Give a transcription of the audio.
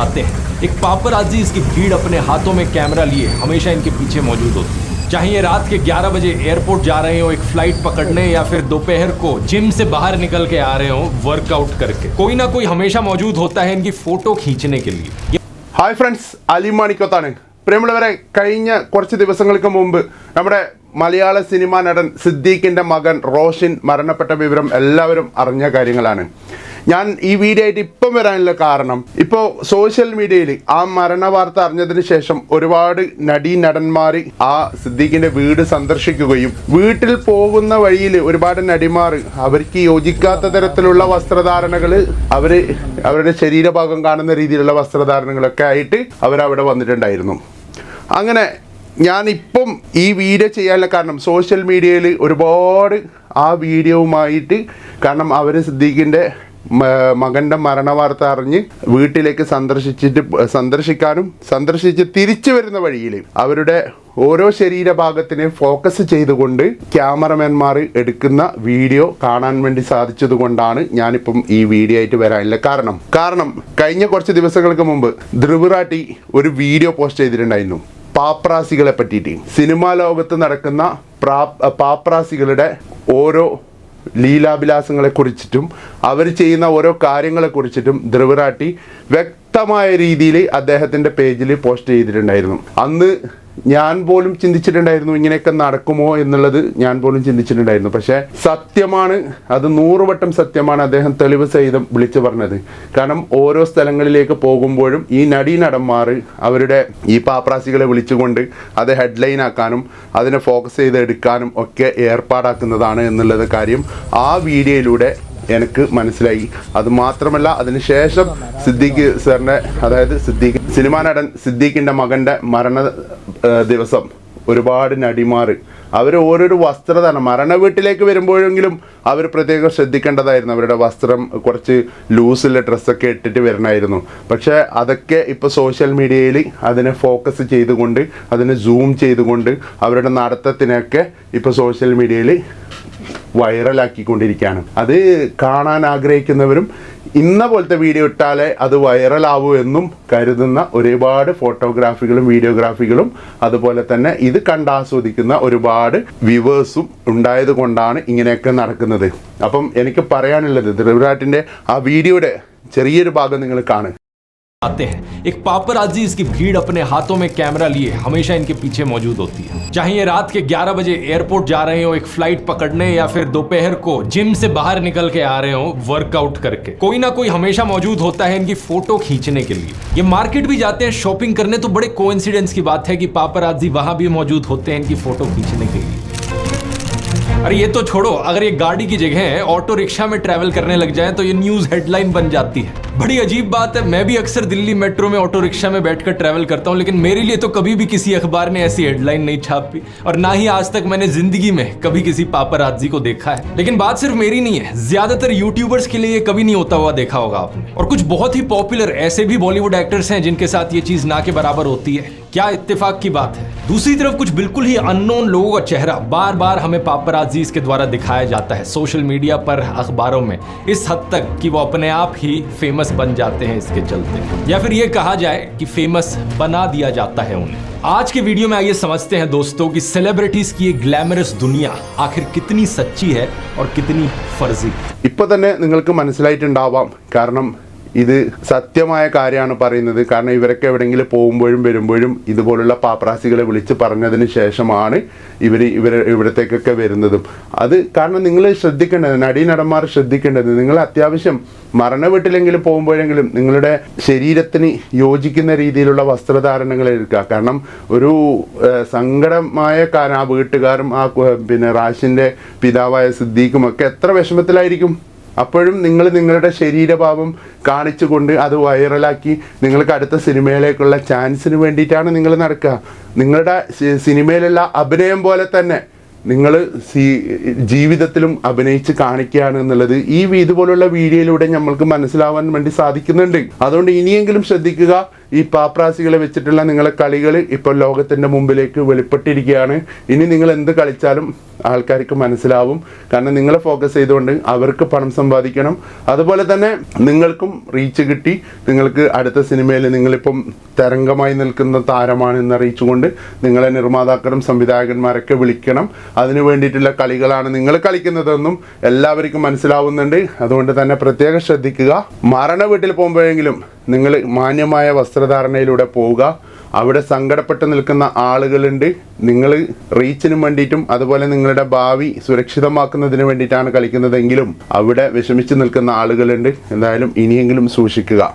आते हैं एक पापराजी इसकी भीड़ अपने हाथों में कैमरा लिए हमेशा इनके पीछे मौजूद होती है चाहे ये रात के 11 बजे एयरपोर्ट जा रहे हो एक फ्लाइट पकड़ने या फिर दोपहर को जिम से बाहर निकल के आ रहे हो वर्कआउट करके कोई ना कोई हमेशा मौजूद होता है इनकी फोटो खींचने के लिए ये ഹായ് ഫ്രണ്ട്സ് അലി മാണിക്കത്താണ് പ്രിയമുള്ളവരെ കഴിഞ്ഞ കുറച്ച് ദിവസങ്ങൾക്ക് മുമ്പ് നമ്മുടെ മലയാള സിനിമാ നടൻ സിദ്ദീഖിൻ്റെ മകൻ റോഷിൻ മരണപ്പെട്ട വിവരം എല്ലാവരും അറിഞ്ഞ കാര്യങ്ങളാണ് ഞാൻ ഈ വീഡിയോ ആയിട്ട് ഇപ്പം വരാനുള്ള കാരണം ഇപ്പോൾ സോഷ്യൽ മീഡിയയിൽ ആ മരണ വാർത്ത അറിഞ്ഞതിന് ശേഷം ഒരുപാട് നടീ നടന്മാർ ആ സിദ്ദീഖിന്റെ വീട് സന്ദർശിക്കുകയും വീട്ടിൽ പോകുന്ന വഴിയിൽ ഒരുപാട് നടിമാർ അവർക്ക് യോജിക്കാത്ത തരത്തിലുള്ള വസ്ത്രധാരണകൾ അവർ അവരുടെ ശരീരഭാഗം കാണുന്ന രീതിയിലുള്ള വസ്ത്രധാരണങ്ങളൊക്കെ ആയിട്ട് അവരവിടെ വന്നിട്ടുണ്ടായിരുന്നു. അങ്ങനെ ഞാനിപ്പം ഈ വീഡിയോ ചെയ്യാനുള്ള കാരണം സോഷ്യൽ മീഡിയയിൽ ഒരുപാട് ആ വീഡിയോവുമായിട്ട് കാരണം അവർ സിദ്ദീഖിന്റെ മകന്റെ മരണവാർത്ത അറിഞ്ഞ് വീട്ടിലേക്ക് സന്ദർശിച്ചിട്ട് സന്ദർശിക്കാനും സന്ദർശിച്ച് തിരിച്ചു വരുന്ന വഴിയിൽ അവരുടെ ഓരോ ശരീരഭാഗത്തിനെ ഫോക്കസ് ചെയ്തുകൊണ്ട് ക്യാമറമാൻമാർ എടുക്കുന്ന വീഡിയോ കാണാൻ വേണ്ടി സാധിച്ചത് കൊണ്ടാണ് ഞാനിപ്പം ഈ വീഡിയോ ആയിട്ട് വരാനുള്ള കാരണം കാരണം കഴിഞ്ഞ കുറച്ച് ദിവസങ്ങൾക്ക് മുമ്പ് ധ്രുവറാട്ടി ഒരു വീഡിയോ പോസ്റ്റ് ചെയ്തിട്ടുണ്ടായിരുന്നു. പാപ്രാസികളെ പറ്റിയിട്ട്. സിനിമാ ലോകത്ത് നടക്കുന്ന പ്രാ പാപ്രാസികളുടെ ഓരോ ലീലാഭിലാസങ്ങളെ കുറിച്ചിട്ടും അവർ ചെയ്യുന്ന ഓരോ കാര്യങ്ങളെ കുറിച്ചിട്ടും വ്യക്തമായ രീതിയിൽ അദ്ദേഹത്തിന്റെ പേജിൽ പോസ്റ്റ് ചെയ്തിട്ടുണ്ടായിരുന്നു. അന്ന് ഞാൻ പോലും ചിന്തിച്ചിട്ടുണ്ടായിരുന്നു ഇങ്ങനെയൊക്കെ നടക്കുമോ എന്നുള്ളത് ഞാൻ പോലും ചിന്തിച്ചിട്ടുണ്ടായിരുന്നു. പക്ഷേ സത്യമാണ് അത് നൂറുവട്ടം സത്യമാണ് അദ്ദേഹം തെളിവ് സഹിതം വിളിച്ചു പറഞ്ഞത്. കാരണം ഓരോ സ്ഥലങ്ങളിലേക്ക് പോകുമ്പോഴും ഈ നടീനടന്മാർ അവരുടെ ഈ പാപ്രാസികളെ വിളിച്ചുകൊണ്ട് അത് ഹെഡ്ലൈൻ ആക്കാനും അതിനെ ഫോക്കസ് ചെയ്ത് എടുക്കാനും ഒക്കെ ഏർപ്പാടാക്കുന്നതാണ് എന്നുള്ളത് കാര്യം ആ വീഡിയോയിലൂടെ എനിക്ക് മനസ്സിലായി. അത് മാത്രമല്ല അതിനുശേഷം സിദ്ദീഖ് സാറിന്റെ അതായത് സിദ്ദീഖ് സിനിമാ നടൻ സിദ്ദീഖിന്റെ മകന്റെ മരണ ദിവസം ഒരുപാട് നടിമാർ അവർ ഓരോരു വസ്ത്രധാരണം. മരണ വീട്ടിലേക്ക് വരുമ്പോഴെങ്കിലും അവർ പ്രത്യേകം ശ്രദ്ധിക്കേണ്ടതായിരുന്നു. അവരുടെ വസ്ത്രം കുറച്ച് ലൂസുള്ള ഡ്രസ്സൊക്കെ ഇട്ടിട്ട് വരണമായിരുന്നു പക്ഷേ അതൊക്കെ ഇപ്പോൾ സോഷ്യൽ മീഡിയയിൽ അതിനെ ഫോക്കസ് ചെയ്തുകൊണ്ട് അതിനെ സൂം ചെയ്തുകൊണ്ട് അവരുടെ നടത്തത്തിനൊക്കെ ഇപ്പോൾ സോഷ്യൽ മീഡിയയിൽ വൈറലാക്കിക്കൊണ്ടിരിക്കുകയാണ്. അത് കാണാൻ ആഗ്രഹിക്കുന്നവരും ഇന്ന പോലത്തെ വീഡിയോ ഇട്ടാലേ അത് വൈറലാവൂ എന്നും കരുതുന്ന ഒരുപാട് ഫോട്ടോഗ്രാഫികളും വീഡിയോഗ്രാഫികളും അതുപോലെ തന്നെ ഇത് കണ്ടാസ്വദിക്കുന്ന ഒരുപാട് വ്യൂവേഴ്സും ഉണ്ടായത് കൊണ്ടാണ് ഇങ്ങനെയൊക്കെ നടക്കുന്നത്. അപ്പം എനിക്ക് പറയാനുള്ളത് ധ്രുവരാട്ടിന്റെ ആ വീഡിയോയുടെ ചെറിയൊരു ഭാഗം നിങ്ങൾ കാണുക. आते हैं। एक पापराजी इसकी भीड़ अपने हाथों में कैमरा लिए हमेशा इनके पीछे मौजूद होती है। चाहे ये रात के 11 बजे एयरपोर्ट जा रहे हो, एक फ़्लाइट पकड़ने या फिर दोपहर को जिम से बाहर निकल के आ रहे हो वर्कआउट करके। कोई ना कोई हमेशा मौजूद होता है इनकी फ़ोटो खींचने के लिए। ये मार्केट भी जाते हैं, शॉपिंग करने तो बड़े कोइंसिडेंस की बात है कि पापराजी वहाँ भी मौजूद होते हैं इनकी फ़ोटो खींचने के लिए। अरे ये तो छोड़ो, अगर ये गाड़ी की जगह ऑटो रिक्शा में ट्रैवल करने लग जाए तो ये न्यूज़ हेडलाइन बन जाती है। बड़ी अजीब बात है। मैं भी अक्सर दिल्ली मेट्रो में ऑटो रिक्शा में बैठकर ट्रैवल करता हूँ, लेकिन मेरे लिए तो कभी भी किसी अखबार ने ऐसी हेडलाइन नहीं छापी और ना ही आज तक मैंने ज़िंदगी में कभी किसी पापराजी को देखा है। लेकिन बात सिर्फ़ मेरी नहीं है। ज़्यादातर यूट्यूबर्स के लिए ये कभी नहीं होता हुआ देखा होगा आपने। और कुछ बहुत ही पॉपुलर ऐसे भी बॉलीवुड एक्टर्स हैं जिनके साथ ये चीज़ ना के बराबर होती है। क्या इत्तेफाक की बात है दूसरी तरफ कुछ बिल्कुल ही अननोन लोगों का चेहरा बार बार हमें पापराजीज के द्वारा दिखाया जाता है सोशल मीडिया पर अखबारों में इस हद तक कि वो अपने आप ही फेमस बन जाते हैं इसके चलते या फिर ये कहा जाए कि फेमस बना दिया जाता है उन्हें आज के वीडियो में आइए समझते हैं दोस्तों कि सेलिब्रिटीज की ये ग्लैमरस दुनिया आखिर कितनी सच्ची है और कितनी फर्जी ഇപ്പൊ തന്നെ നിങ്ങൾക്ക് മനസ്സിലായിട്ടുണ്ടാവാം കാരണം ഇത് സത്യമായ കാര്യമാണ് പറയുന്നത്. കാരണം ഇവരൊക്കെ എവിടെയെങ്കിലും പോകുമ്പോഴും വരുമ്പോഴും ഇതുപോലുള്ള പാപ്രാസികളെ വിളിച്ച് പറഞ്ഞതിന് ശേഷമാണ് ഇവർ ഇവർ ഇവിടത്തേക്കൊക്കെ വരുന്നതും. അത് കാരണം നിങ്ങൾ ശ്രദ്ധിക്കേണ്ടത് നടീനടന്മാർ ശ്രദ്ധിക്കേണ്ടത് നിങ്ങൾ അത്യാവശ്യം മരണ വീട്ടിലെങ്കിലും പോകുമ്പോഴെങ്കിലും നിങ്ങളുടെ ശരീരത്തിന് യോജിക്കുന്ന രീതിയിലുള്ള വസ്ത്രധാരണങ്ങൾ എടുക്കുക. കാരണം ഒരു സങ്കടമായ കാരണം ആ വീട്ടുകാരും ആ പിന്നെ റാഷിന്റെ പിതാവായ സിദ്ദീഖും ഒക്കെ എത്ര വിഷമത്തിലായിരിക്കും. അപ്പോഴും നിങ്ങൾ നിങ്ങളുടെ ശരീരഭാവം കാണിച്ചുകൊണ്ട് അത് വൈറലാക്കി നിങ്ങൾക്ക് അടുത്ത സിനിമയിലേക്കുള്ള ചാൻസിന് വേണ്ടിയിട്ടാണ് നിങ്ങൾ നടക്കുക. നിങ്ങളുടെ സിനിമയിലുള്ള അഭിനയം പോലെ തന്നെ നിങ്ങൾ ജീവിതത്തിലും അഭിനയിച്ച് കാണിക്കുകയാണ് എന്നുള്ളത് ഈ ഇതുപോലുള്ള വീഡിയോയിലൂടെ നമ്മൾക്ക് മനസ്സിലാവാൻ വേണ്ടി സാധിക്കുന്നുണ്ട്. അതുകൊണ്ട് ഇനിയെങ്കിലും ശ്രദ്ധിക്കുക. ഈ പാപ്രാസികളെ വെച്ചിട്ടുള്ള നിങ്ങളെ കളികൾ ഇപ്പോൾ ലോകത്തിന്റെ മുമ്പിലേക്ക് വെളിപ്പെട്ടിരിക്കുകയാണ്. ഇനി നിങ്ങൾ എന്ത് കളിച്ചാലും ആൾക്കാർക്ക് മനസ്സിലാവും. കാരണം നിങ്ങളെ ഫോക്കസ് ചെയ്തുകൊണ്ട് അവർക്ക് പണം സമ്പാദിക്കണം. അതുപോലെ തന്നെ നിങ്ങൾക്കും റീച്ച് കിട്ടി. നിങ്ങൾക്ക് അടുത്ത സിനിമയിൽ നിങ്ങളിപ്പം തരംഗമായി നിൽക്കുന്ന താരമാണ് എന്ന് അറിയിച്ചുകൊണ്ട് നിങ്ങളെ നിർമ്മാതാക്കളും സംവിധായകന്മാരൊക്കെ വിളിക്കണം. അതിനു വേണ്ടിയിട്ടുള്ള കളികളാണ് നിങ്ങൾ കളിക്കുന്നതെന്നും എല്ലാവർക്കും മനസ്സിലാവുന്നുണ്ട്. അതുകൊണ്ട് തന്നെ പ്രത്യേകം ശ്രദ്ധിക്കുക. മരണ വീട്ടിൽ പോകുമ്പോഴെങ്കിലും നിങ്ങൾ മാന്യമായ വസ്ത്രധാരണയിലൂടെ പോവുക. അവിടെ സങ്കടപ്പെട്ട് നിൽക്കുന്ന ആളുകളുണ്ട്. നിങ്ങൾ റീച്ചിനും വേണ്ടിയിട്ടും അതുപോലെ നിങ്ങളുടെ ഭാവി സുരക്ഷിതമാക്കുന്നതിന് വേണ്ടിയിട്ടാണ് കളിക്കുന്നതെങ്കിലും അവിടെ വിഷമിച്ച് നിൽക്കുന്ന ആളുകളുണ്ട്. എന്തായാലും ഇനിയെങ്കിലും സൂക്ഷിക്കുക.